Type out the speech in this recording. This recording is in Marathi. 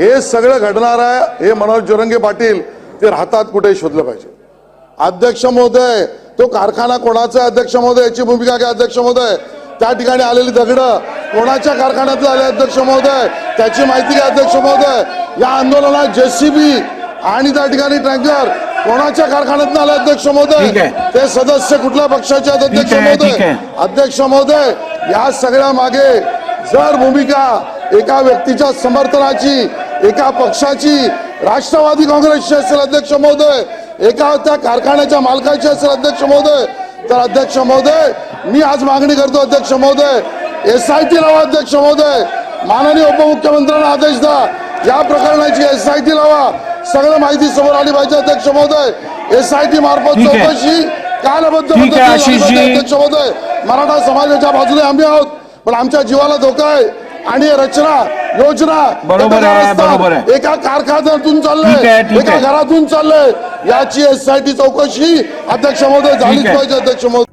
हे सगळं घडणार आहे हे मनोज जोरंगे पाटील ते राहतात कुठे शोधलं पाहिजे. अध्यक्ष महोदय तो कारखाना कोणाचा अध्यक्ष महोदय? याची भूमिका काय अध्यक्ष महोदय? त्या ठिकाणी आलेली दगड कोणाच्या कारखान्यातले आले अध्यक्ष महोदय? त्याची माहिती काय अध्यक्ष महोदय. या आंदोलनात जेसीबी आणि त्या ठिकाणी टँकर कोणाच्या कारखान्यात आले अध्यक्ष महोदय. ते सदस्य कुठल्या पक्षाचे अध्यक्ष महोदय. अध्यक्ष महोदय या सगळ्या मागे जर भूमिका एका व्यक्तीच्या समर्थनाची एका पक्षाची राष्ट्रवादी काँग्रेसची असेल अध्यक्ष महोदय एका त्या कारखान्याच्या मालकाची असेल अध्यक्ष महोदय. तर अध्यक्ष महोदय मी आज मागणी करतो अध्यक्ष महोदय एस आय टी लावा अध्यक्ष महोदय. माननीय उपमुख्यमंत्र्यांना आदेश द्या. या प्रकरणाची एस आय टी लावा. सगळं माहिती समोर आली पाहिजे अध्यक्ष महोदय. एस आय टी मार्फत. चौकशी. पाहिजे, अध्यक्ष महोदय. मराठा समाजाच्या बाजूने आम्ही आहोत पण आमच्या जीवाला धोका आहे. आणि रचना योजना बरोबर आहे, बरोबर आहे. एका कारखान्यातून ठीक आहे, चाललंय ठीक एका आहे. घरातून चाललंय याची एस आय टी चौकशी अध्यक्ष महोदय झालीच आहे. पाहिजे अध्यक्ष महोदय